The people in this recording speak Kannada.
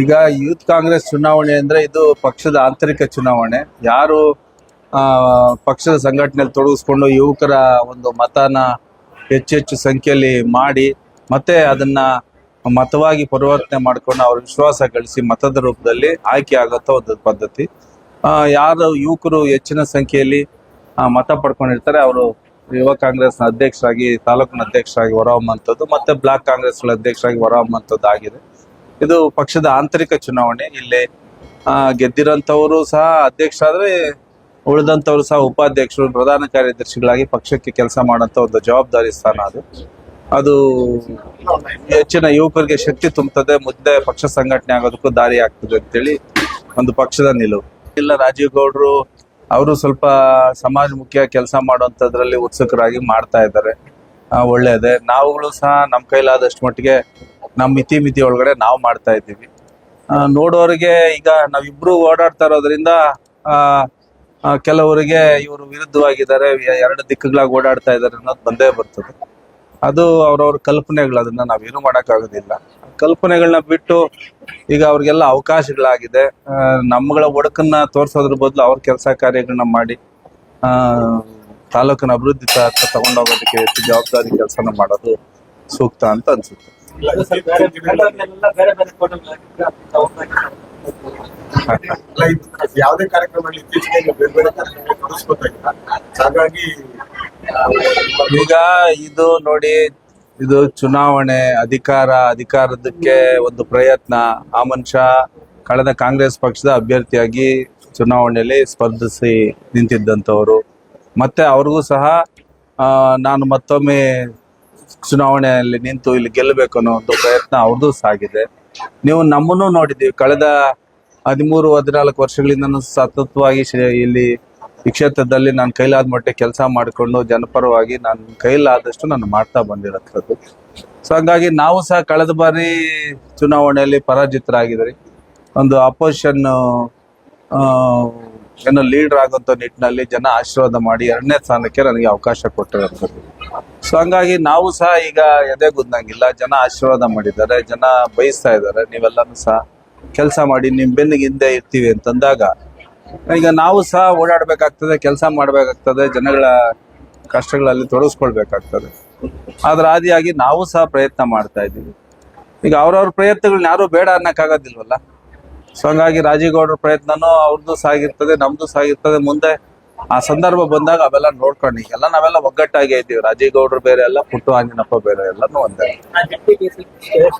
ಈಗ ಯೂತ್ ಕಾಂಗ್ರೆಸ್ ಚುನಾವಣೆ ಅಂದ್ರೆ ಇದು ಪಕ್ಷದ ಆಂತರಿಕ ಚುನಾವಣೆ. ಯಾರು ಪಕ್ಷದ ಸಂಘಟನೆಯಲ್ಲಿ ತೊಡಗಿಸ್ಕೊಂಡು ಯುವಕರ ಒಂದು ಮತನ ಹೆಚ್ಚೆಚ್ಚು ಸಂಖ್ಯೆಯಲ್ಲಿ ಮಾಡಿ ಮತ್ತೆ ಅದನ್ನ ಮತವಾಗಿ ಪರಿವರ್ತನೆ ಮಾಡ್ಕೊಂಡು ಅವ್ರ ವಿಶ್ವಾಸ ಗಳಿಸಿ ಮತದ ರೂಪದಲ್ಲಿ ಆಯ್ಕೆ ಆಗತ್ತ ಒಂದು ಪದ್ಧತಿ. ಯಾರು ಯುವಕರು ಹೆಚ್ಚಿನ ಸಂಖ್ಯೆಯಲ್ಲಿ ಮತ ಪಡ್ಕೊಂಡಿರ್ತಾರೆ ಅವರು ಯುವ ಕಾಂಗ್ರೆಸ್ನ ಅಧ್ಯಕ್ಷರಾಗಿ, ತಾಲೂಕಿನ ಅಧ್ಯಕ್ಷರಾಗಿ ಹೊರಹೊಮ್ಮಂಥದ್ದು ಮತ್ತೆ ಬ್ಲಾಕ್ ಕಾಂಗ್ರೆಸ್ಗಳ ಅಧ್ಯಕ್ಷರಾಗಿ ಹೊರಹೊಮ್ಮಂಥದ್ದು ಆಗಿದೆ ಇದು ಪಕ್ಷದ ಆಂತರಿಕ ಚುನಾವಣೆ. ಇಲ್ಲಿ ಗೆದ್ದಿರೋಂಥವರು ಸಹ ಅಧ್ಯಕ್ಷರಾದ್ರೆ ಉಳಿದಂಥವ್ರು ಸಹ ಉಪಾಧ್ಯಕ್ಷರು, ಪ್ರಧಾನ ಕಾರ್ಯದರ್ಶಿಗಳಾಗಿ ಪಕ್ಷಕ್ಕೆ ಕೆಲಸ ಮಾಡೋಂಥ ಒಂದು ಜವಾಬ್ದಾರಿ ಸ್ಥಾನ ಅದು. ಅದು ಹೆಚ್ಚಿನ ಯುವಕರಿಗೆ ಶಕ್ತಿ ತುಂಬುತ್ತದೆ. ಮುಂದೆ ಪಕ್ಷ ಸಂಘಟನೆ ಆಗೋದಕ್ಕೂ ದಾರಿ ಆಗ್ತದೆ ಅಂತೇಳಿ ಒಂದು ಪಕ್ಷದ ನಿಲುವು. ಇಲ್ಲ, ರಾಜೀವ್ ಗೌಡ್ರು ಅವರು ಸ್ವಲ್ಪ ಸಮಾಜಮುಖಿಯ ಕೆಲಸ ಮಾಡುವಂಥದ್ರಲ್ಲಿ ಉತ್ಸುಕರಾಗಿ ಮಾಡ್ತಾ ಇದ್ದಾರೆ. ಒಳ್ಳೆಯದೇ ನಾವುಗಳು ಸಹ ನಮ್ಮ ಕೈಲಾದಷ್ಟು ಮಟ್ಟಿಗೆ ನಮ್ಮ ಮಿತಿ ಮಿತಿ ಒಳಗಡೆ ನಾವು ಮಾಡ್ತಾ ಇದ್ದೀವಿ. ನೋಡೋರಿಗೆ ಈಗ ನಾವಿಬ್ರು ಓಡಾಡ್ತಾ ಇರೋದ್ರಿಂದ ಕೆಲವರಿಗೆ ಇವರು ವಿರುದ್ಧವಾಗಿದ್ದಾರೆ ಎರಡು ದಿಕ್ಕುಗಳಾಗಿ ಓಡಾಡ್ತಾ ಇದ್ದಾರೆ ಅನ್ನೋದು ಬಂದೇ ಬರ್ತದೆ. ಅದು ಅವ್ರವ್ರ ಕಲ್ಪನೆಗಳು ಅದನ್ನ ನಾವೇನು ಮಾಡೋಕ್ಕಾಗೋದಿಲ್ಲ. ಕಲ್ಪನೆಗಳನ್ನ ಬಿಟ್ಟು ಈಗ ಅವ್ರಿಗೆಲ್ಲ ಅವಕಾಶಗಳಾಗಿದೆ. ಆ, ನಮ್ಮಗಳ ಒಡಕನ್ನ ತೋರಿಸೋದ್ರ ಬದಲು ಅವ್ರ ಕೆಲಸ ಕಾರ್ಯಗಳನ್ನ ಮಾಡಿ ಆ, ತಾಲೂಕಿನ ಅಭಿವೃದ್ಧಿ ತಗೊಂಡೋಗೋದಕ್ಕೆ ಹೆಚ್ಚು ಜವಾಬ್ದಾರಿ ಕೆಲಸನ ಮಾಡೋದು ಸೂಕ್ತ ಅಂತ ಅನ್ಸುತ್ತೆ. ಯಾವುದೇ ಕಾರ್ಯಕ್ರಮದಲ್ಲಿ ಇತ್ತೀಚೆಗೆ ನೀವು ಬೇರೆ ಬೇರೆ ಕಾರ್ಯಕ್ರಮ ಹಾಗಾಗಿ ಈಗ ಇದು ನೋಡಿ ಇದು ಚುನಾವಣೆ ಅಧಿಕಾರ ಅಧಿಕಾರದಕ್ಕೆ ಒಂದು ಪ್ರಯತ್ನ. ಆ ಮನುಷ್ಯ ಕಳೆದ ಕಾಂಗ್ರೆಸ್ ಪಕ್ಷದ ಅಭ್ಯರ್ಥಿಯಾಗಿ ಚುನಾವಣೆಯಲ್ಲಿ ಸ್ಪರ್ಧಿಸಿ ನಿಂತಿದ್ದಂಥವರು. ಮತ್ತೆ ಅವ್ರಿಗೂ ಸಹ ಆ, ನಾನು ಮತ್ತೊಮ್ಮೆ ಚುನಾವಣೆಯಲ್ಲಿ ನಿಂತು ಇಲ್ಲಿ ಗೆಲ್ಲಬೇಕು ಅನ್ನೋ ಒಂದು ಪ್ರಯತ್ನ ಅವ್ರದ್ದು ಸಾಗಿದೆ. ನೀವು ನಮ್ಮನ್ನು ನೋಡಿದ್ದೀವಿ. ಕಳೆದ ಹದಿಮೂರು, ಹದಿನಾಲ್ಕು ವರ್ಷಗಳಿಂದ ಸತತವಾಗಿ ಇಲ್ಲಿ ಈ ಕ್ಷೇತ್ರದಲ್ಲಿ ನಾನು ಕೈಲಾದ ಮಟ್ಟಿಗೆ ಕೆಲಸ ಮಾಡಿಕೊಂಡು ಜನಪರವಾಗಿ ನಾನು ಕೈಲಾದಷ್ಟು ನಾನು ಮಾಡ್ತಾ ಬಂದಿರೋಂಥದ್ದು ಸೊ ಹಂಗಾಗಿ ನಾವು ಸಹ ಕಳೆದ ಬಾರಿ ಚುನಾವಣೆಯಲ್ಲಿ ಪರಾಜಿತರಾಗಿದ್ರಿ ಒಂದು ಅಪೋಸಿಷನ್ ಏನೋ ಲೀಡರ್ ಆಗುವಂತ ನಿಟ್ಟಿನಲ್ಲಿ ಜನ ಆಶೀರ್ವಾದ ಮಾಡಿ ಎರಡನೇ ಸ್ಥಾನಕ್ಕೆ ನನಗೆ ಅವಕಾಶ ಕೊಟ್ಟಿರೋಂಥದ್ದು ಸೊ ಹಂಗಾಗಿ ನಾವು ಸಹ ಈಗ ಎದೆ ಗುದ್ದಂಗಿಲ್ಲ ಜನ ಆಶೀರ್ವಾದ ಮಾಡಿದ್ದಾರೆ. ಜನ ಬಯಸ್ತಾ ಇದ್ದಾರೆ. ನೀವೆಲ್ಲಾನು ಸಹ ಕೆಲಸ ಮಾಡಿ ನಿಮ್ಮ ಬೆನ್ನಿಗೆ ಹಿಂದೆ ಇರ್ತೀವಿ ಅಂತಂದಾಗ ಈಗ ನಾವು ಸಹ ಓಡಾಡಬೇಕಾಗ್ತದೆ, ಕೆಲಸ ಮಾಡಬೇಕಾಗ್ತದೆ, ಜನಗಳ ಕಷ್ಟಗಳಲ್ಲಿ ತೊಡಗಿಸ್ಕೊಳ್ಬೇಕಾಗ್ತದೆ ಆದ್ರ ಆದಿಯಾಗಿ ನಾವು ಸಹ ಪ್ರಯತ್ನ ಮಾಡ್ತಾ ಇದ್ದೀವಿ. ಈಗ ಅವ್ರವ್ರ ಪ್ರಯತ್ನಗಳನ್ನ ಯಾರು ಬೇಡ ಅನ್ನಕ್ಕಾಗೋದಿಲ್ವಲ್ಲ? ಸೊ ಹಂಗಾಗಿ ರಾಜೀಗೌಡರ ಪ್ರಯತ್ನನೂ ಅವ್ರದ್ದು ಸಾಗಿರ್ತದೆ ನಮ್ಮದು ಸಾಗಿರ್ತದೆ ಮುಂದೆ ಆ ಸಂದರ್ಭ ಬಂದಾಗ ಅವೆಲ್ಲ ನೋಡ್ಕೊಂಡು ಈಗೆಲ್ಲ ನಾವೆಲ್ಲ ಒಗ್ಗಟ್ಟಾಗಿ ಇದ್ದೀವಿ. ರಾಜೀಗೌಡರು ಬೇರೆ ಎಲ್ಲ ಪುಟ್ಟು ಆಂಜನಪ್ಪ ಬೇರೆ ಎಲ್ಲಾನು ಒಂದೇ.